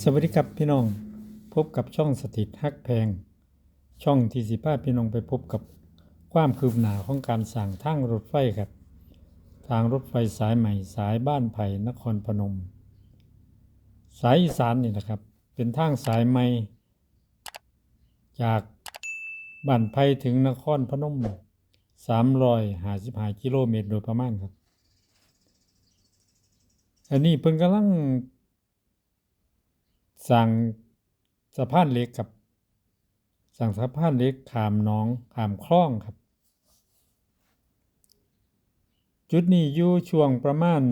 สวัสดีครับพี่น้อง พบกับช่องสถิตฮักแพง ช่องที่สิพาพี่น้องไปพบกับความคืบหน้าของการสั่งทางรถไฟครับ ทางรถไฟสายใหม่สายบ้านไผ่นครพนม สายอีสานนี่นะครับ เป็นทางสายใหม่ จากบ้านไผ่ถึงนครพนม355กิโลเมตรโดยประมาณครับ อันนี้เพิ่นกำลัง สั่งสะพานเล็กกับ สั่งสะพานเล็กขามน้องขามคลองครับ จุดนี้อยู่ช่วงประมาณ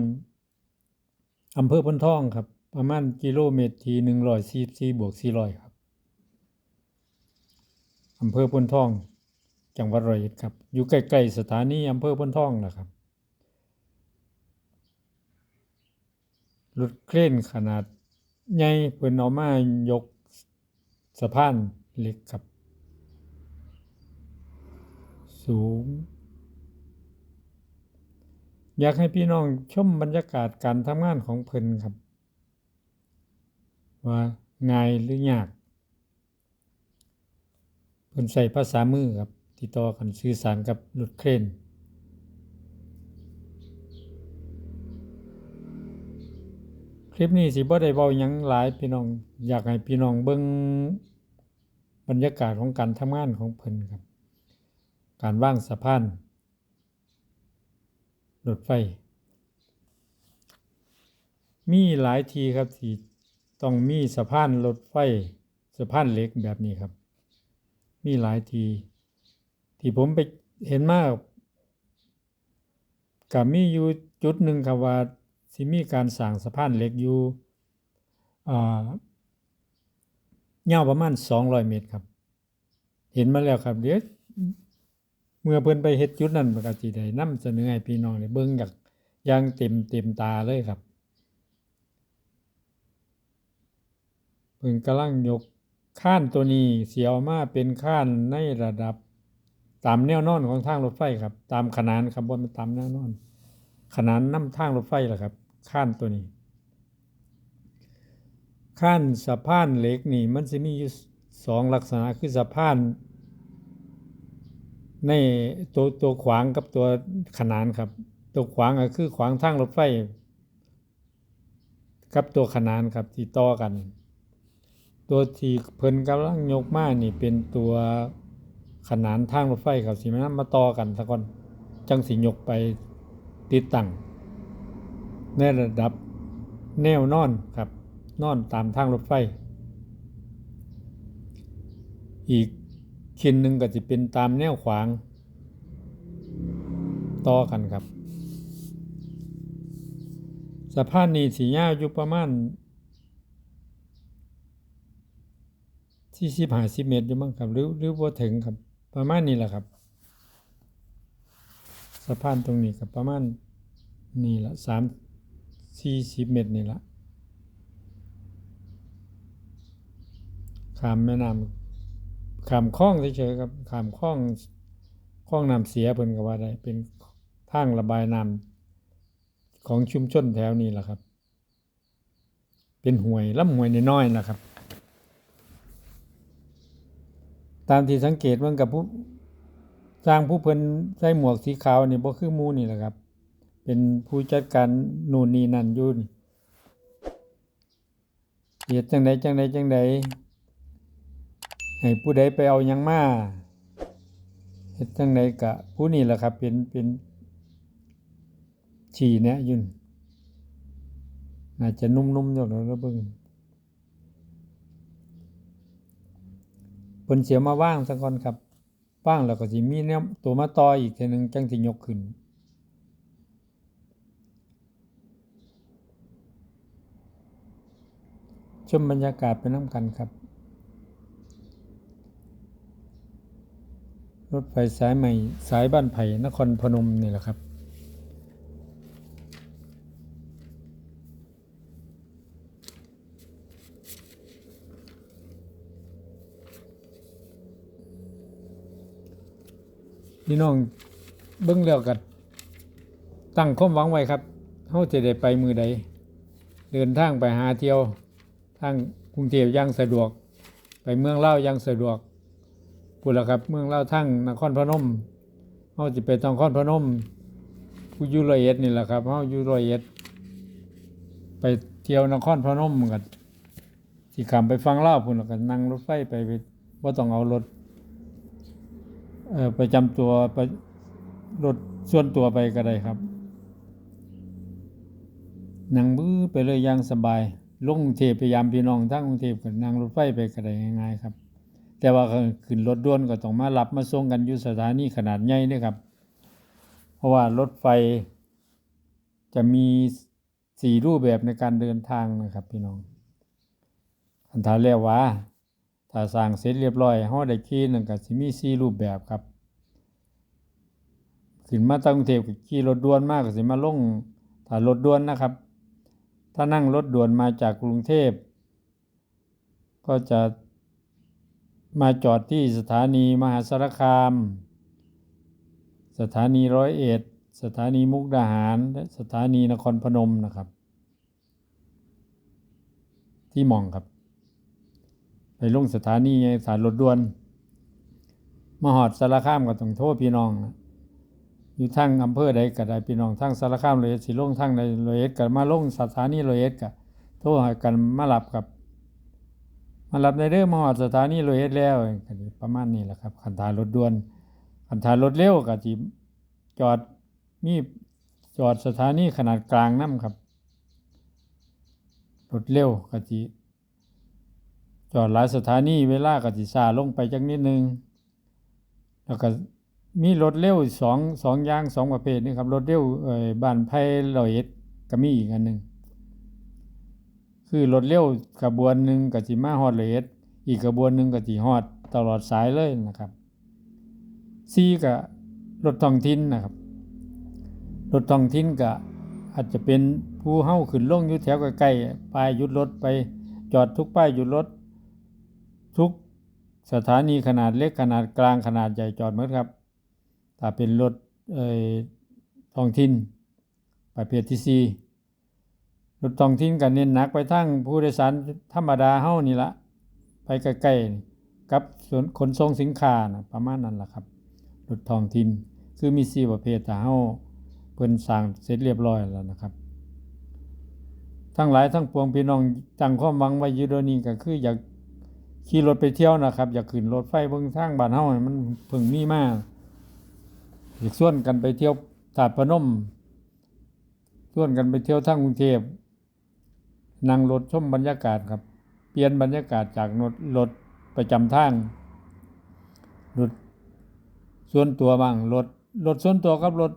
อำเภอพนทองครับ ประมาณกิโลเมตรที่หนึ่งร้อยสี่สี่บวกสี่ร้อยครับอำเภอพนทอง จังหวัดร้อยเอ็ดครับ อยู่ใกล้ๆสถานีอำเภอพนทองนะครับรถเครนขนาด ใหญ่เพิ่นเอามายกสะพานเหล็กครับ สูง อยากให้พี่น้องชมบรรยากาศการทำงานของเพิ่นครับ ว่าง่ายหรือยากเพิ่นใช้ภาษามือครับ ติดต่อกันสื่อสารกับรถเครน ลิปนี้สิบ่ได้เว้าหยังหลายพี่น้อง อยากให้พี่น้องเบิ่งบรรยากาศของการทำงานของเพิ่นครับ การว่างสะพานรถไฟ มีหลายทีครับที่ต้องมีสะพานรถไฟสะพานเล็กแบบนี้ครับ มีหลายที ที่ผมไปเห็นมากับมีอยู่จุดหนึ่งครับว่า สิมีการสร้างสะพานเหล็กอยู่ยาวประมาณ 200 เมตรครับ เห็นมาแล้วครับเดี๋ยวเมื่อเพิ่นไปเฮ็ดจุดนั้นมันก็สิได้นำเสนอให้พี่น้องได้เบิ่งอยางอย่างเต็มเต็มตาเลยครับเพิ่นกำลังยกข้านตัวนี้เสิเอามาเป็นข้านในระดับตามแนวนอนของทางรถไฟครับ ตามขนานครับบนตามแนวนอน ขนานนำทางรถไฟล่ะครับ ขั้นตัวนี้ขั้นสะพานเหล็กนี่มันสิมีอยู่สองลักษณะคือสะพานในตัวตัวขวางกับตัวขนานครับ ตัวขวางก็คือขวางทางรถไฟกับตัวขนานครับที่ต่อกัน ตัวที่เพิ่นกำลังยกมานี่เป็นตัวขนานทางรถไฟครับสิมันมาต่อกันซะก่อนจังสิยกไปติดตั้ง ในระดับแนวนอนครับ นอนตามทางรถไฟ อีกชิ้นหนึ่งก็จะเป็นตามแนวขวาง ต่อกันครับ สะพานนี้สียาวอยู่ประมาณที่สิบห้าสิบเมตรอยู่มั้งครับ หรือหรือว่าถึงครับ ประมาณนี้แหละครับ สะพานตรงนี้กับประมาณนี่ละสาม สี่สิบเมตรนี่ละขามแม่น้ำขามคลองเฉยๆครับขามคลองคลองน้ำเสียเพิ่นก็ว่าได้ เป็นทางระบายน้ำของชุมชนแถวนี้แหละครับ เป็นห่วยลำห่วยน้อยๆนะครับ ตามที่สังเกตเบิ่งกับผู้สร้างผู้เพิ่นใส่หมวกสีขาวนี่บ่คือมูนี่แหละครับ เป็นผู้จัดการนู่นนี่นั่นอยู่นี่เฮ็ดจังไดจังไดจังไดให้ผู้ใดไปเอายังมาเฮ็ดจังไดก็ผู้นี่แหละครับเป็นเป็นชี้แนะอยู่นี่น่าจจะนุ่มๆอยู่แล้วเบิ่งเพิ่นเสียมาว่างซะก่อนครับว่างแล้วก็สิมีแนวตัวมาต่ออีกเทีนึงจังสิยกขึ้น ชมบรรยากาศไปน้ำกันครับ รถไฟสายใหม่สายบ้านไผ่นครพนมนี่แหละครับ พี่น้องเบิ่งแล้วก็ตั้งความหวังไว้ครับเฮาจะได้ไปมือใดเดินทางไปหาเที่ยว ทางกรุงเทพย่างสะดวก ไปเมืองเล่าย่างสะดวกพูดแล้วครับเมืองเล่าทั้งนครพนมเฮาสิไปนครพนมผู้ยู่ร้อยเอ็ดนี่แหละครับเฮายู่ร้อยเอ็ดไปเที่ยวนครพนมกันสิขามไปฟังเล่าพุ่นแล้วก็นั่งรถไฟไปไปบ่ต้องเอารถเออประจำตัวไปรถส่วนตัวไปก็ได้ครับนั่งบื้อไปเลยย่างสบาย ลงกรุงเทพพยายามพี่น้องทั้งกรุงเทพก็นั่งรถไฟไปก็ได้ง่ายๆครับ แต่ว่าขึ้นรถด่วนก็ต้องมารับมาส่งกันอยู่สถานีขนาดใหญ่เด้ครับ เพราะว่ารถไฟจะมีสี่รูปแบบในการเดินทางนะครับ พี่น้องอันถ้าเรียกว่าถ้าสร้างเสร็จเรียบร้อยเฮาได้ขี่นั่นก็สิมีสี่รูปแบบครับขึ้นมาตั้ลุงเทพก็ขี่รถด่วนมากก็สิมาลงถ้ารถด่วนนะครับ ถ้านั่งรถด่วนมาจากกรุงเทพ ก็จะมาจอดที่สถานีมหาสารคาม สถานีร้อยเอ็ด สถานีมุกดาหาร และสถานีนครพนมนะครับ ที่มองครับ ไปลงสถานีสถานรถด่วน มาหอดสารคามก็ต้องโทษพี่น้องนะ อยู่ทั้งอำเภอใดก็ได้พี่น้องทั้งสารคามเลยสิลงทั้งในเลยเอ็ดก็มาลงสถานีเลยเอ็ดก็โทรห้กันมารับกับมารับในเรื่องมาหอดสถานีเลยเอ็ดแล้วก็ประมาณนี้แหละครับคันทารถด่วนคันทารถเร็วก็สิจอดมีจอดสถานีขนาดกลางน้ำครับรถเร็วก็สิจอดหลายสถานีเวลาก็สิช้าลงไปจักนิดนึงแล้วก็ มีรถเร็วสองสองอย่างสองประเภทนี่ครับรถเร็วเอ่อบ้านไผ่ร้อยเอ็ดก็มีอีกอันหนึ่งคือรถเร็วขบวนหนึ่งก็สิมาฮอดร้อยเอ็ดอีกขบวนหนึ่งก็สิฮอดตลอดสายเลยนะครับซีก็รถท้องถิ่นนะครับรถท้องถิ่นก็อาจจะเป็นผู้เฮาขึ้นลงอยู่แถวใกล้ๆป้ายหยุดรถไปจอดทุกป้ายหยุดรถทุกสถานีขนาดเล็กขนาดกลางขนาดใหญ่จอดหมดครับ ถ้าเป็นรถท้องถิ่นประเภทที่สี่รถท้องถิ่นก็เน้นหนักไปทั้งผู้โดยสารธรรมดาเฮานี่ละไปใกล้ๆนี่กับส่วนขนส่งสินค้านะประมาณนั้นล่ะครับรถท้องถิ่นคือมีสี่ประเภทแต่เฮาเพิ่นสร้างเสร็จเรียบร้อยแล้วนะครับทั้งหลายทั้งปวงพี่น้องตั้งความหวังไว้อยู่ดนี้ก็คืออยากขี่รถไปเที่ยวนะครับ อยากขึ้นรถไฟเบิ่งทางบ้านเฮามันเพิ่งมีมา อีกส่วนกันไปเที่ยวถาดพนม ส่วนกันไปเที่ยวทั้งกรุงเทพนั่งรถชมบรรยากาศครับ เปลี่ยนบรรยากาศจากรถรถประจำทางรถส่วนตัวบ้างรถรถส่วนตัวกับรถ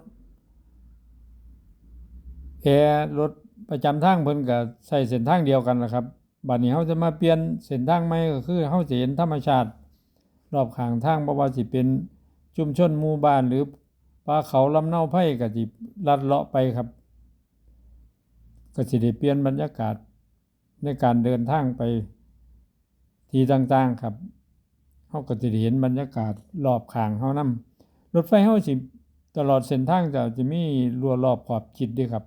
แอร์รถประจำทางเพิ่นก็ใช้เส้นทางเดียวกันนะครับบัดนี้เฮาจะมาเปลี่ยนเส้นทางใหม่ก็คือเฮาเห็นธรรมชาติ รอบข้างทางบ่ว่าสิเป็นชุมชนหมู่บ้านหรือ ป่าเขาลำเนาไผ่ก็สิลัดเลาะไปครับ ก็สิได้เปลี่ยนบรรยากาศในการเดินทางไปที่ต่างๆครับเฮาก็สิได้เห็นบรรยากาศรอบข้างเฮานํรถไฟเฮาสิตลอดเส้นทางจะจะมีรั้วรอบขอบชิดด้วยครับ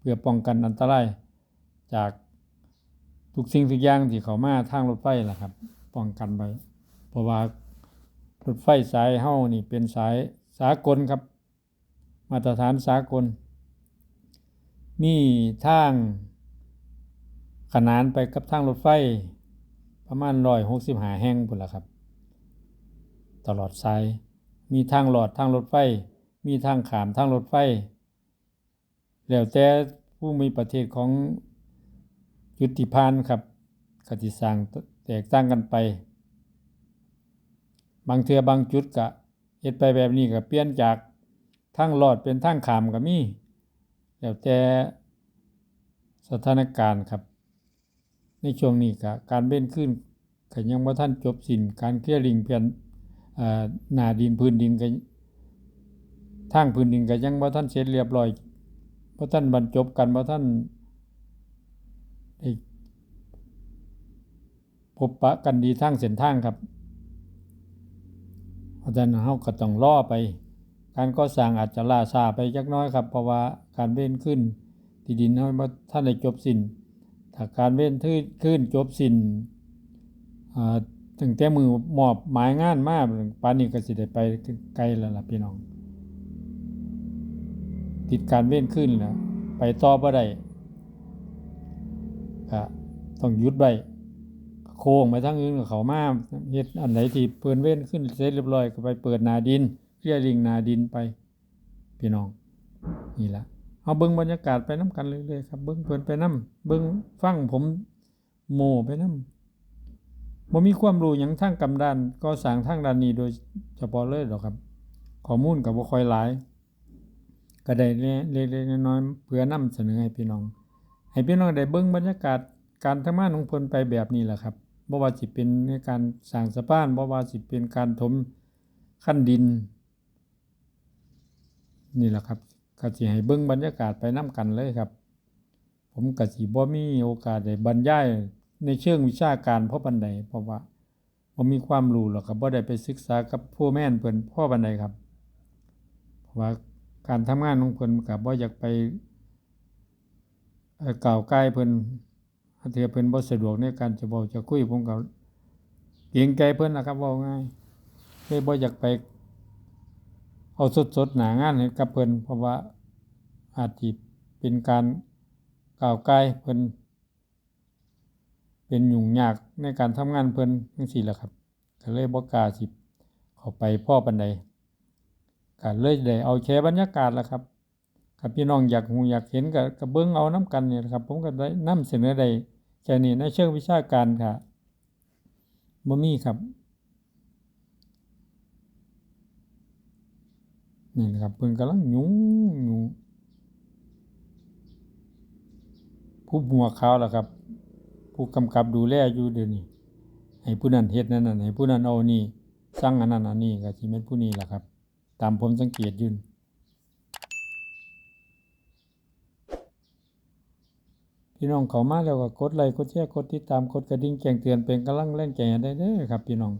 เพื่อป้องกันอันตรายจากทุกสิ่งทุกอย่างที่เข้ามาทางรถไฟล่ะครับ ป้องกันไว้เพราะว่ารถไฟสายเฮานี่เป็นสายสากลครับ มาตรฐานสากล มีทางขนานไปกับทางรถไฟประมาณ165แห่งพุ่นละครับ ตลอดสาย มีทางหลอดทางรถไฟ มีทางขามทางรถไฟ แล้วแต่ผู้มีประเทศของยุติพานครับกติสร้างแตกต่างกันไป บางเทือบางจุดก็เฮ็ดไปแบบนี้ก็เปลี่ยนจาก ทางลอดเป็นทางขามก็มีแล้วแต่สถานการณ์ครับ ในช่วงนี้ก็การเบ้นขึ้นก็ยังบ่าทันจบสินการเคลียร์ลิงเปลี่ยนหนาดินพื้นดินก็ทางพื้นดินก็ยังบ่าทันเสร็จเรียบร้อยบ่ทันบรรจบกันบ่ทันได้พบปะกันดีทางเส้นทางครับเพราะฉะนั้นเฮาก็ต้องรอไป การก่อสร้างอาจจะล่าช้าไปจักน้อยครับ เพราะว่าการเว้นขึ้นที่ดินเฮาบ่ทันได้จบสิ้นถ้าการเว้นทื่ขึ้นจบสิ้นอ่าตั้งแต่มือมอบหมายงานมากป่านนี้ก็สิได้ไปไกลแล้วล่ะพี่น้อง ติดการเว้นขึ้นแล้วไปต่อบ่ได้ก็ต้องหยุดไว้โค้งไปทางอื่นกับเขามาเฮ็ดอันไหนที่เพิ่นเว้นขึ้นเสร็จเรียบร้อยก็ไปเปิดนาดิน เคลียร์ลิงนาดินไปพี่น้องนี่ละเอาเบิ่งบรรยากาศไปนํกันเรื่อยๆครับเบิ่งเพิ่นไปนํเบิ่งฟังผมโมไปนํบ่มีความรู้หยังทางกำดานก็สางทางด้านนี้โดยเฉพาะเลยดอกครับข้อมูลก็บ่คอยหลายก็ได้เล็กๆน้อยๆเพื่อนำเสนอให้พี่น้อง ให้พี่น้องได้เบิ่งบรรยากาศการทำงานของเพิ่นไปแบบนี้แหละครับบ่ว่าสิเป็นในการสร้างสะพานบ่ว่าสิเป็นการถมขั้นดิน นี่แหละครับก็สิให้เบิ่งบรรยากาศไปนํกันเลยครับ ผมก็สิบ่มีโอกาสได้บรรยายในเชิงวิชาการเพราะปานใดเพราะว่าบ่มีความรู้หรอกครับบ่ได้ไปศึกษากับผู้แม่นเพิ่นพราะปานใดครับ เพราะว่าการทำงานของเพิ่นก็บ่อยากไปกล่าวใกล้เพิ่นถ้าเทื่อเพิ่นบ่สะดวกในการจะเว้าจะคุยผมก็เกรงใจเพิ่นละครับว้าง่ายเลยบ่อยากไป เอาสดๆหนางานให้กับเพิ่นเพราะว่าอาจสิเป็นการกล่าวใกล้เพิ่นเป็นยุ่งยากในการทำงานเพิ่นจังซี่ละครับก็เลยบ่กล้าสิเข้าไปพ้อปานใดก็เลยได้เอาแชร์บรรยากาศละครับถ้าพี่น้องอยากฮู้อยากเห็นก็ก็เบิ่งเอานํกันเนี่แหละครับ ผมก็ได้นำเสนอได้แค่นี้ในเชิงวิชาการค่ะบ่มีครับ นี่นะครับเพิ่นกำลังยุงอยู่ผู้หัวขาวล่ะครับ ผู้กำกับดูแลอยู่เดี๋ยวนี้ให้ผู้นั้นเฮ็ดนั่นนั่นให้ผู้นั้นเอานี่สั่งอันนั้นอันนี้ก็สิแม่นผู้นี้ล่ะครับ ตามผมสังเกตยืนพี่น้องเขามาแล้วก็กดไลค์กดแชร์กดติดตามกดกระดิ่งแจ้งเตือนเป็นกำลังแรงใจให้ได้เด้อครับ พี่น้อง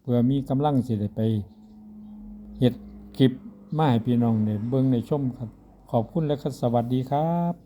เพื่อมีกำลังสิได้ไปเฮ็ดคลิป มาให้พี่น้องได้เบิ่งได้ชมครับ ขอบคุณและสวัสดีครับ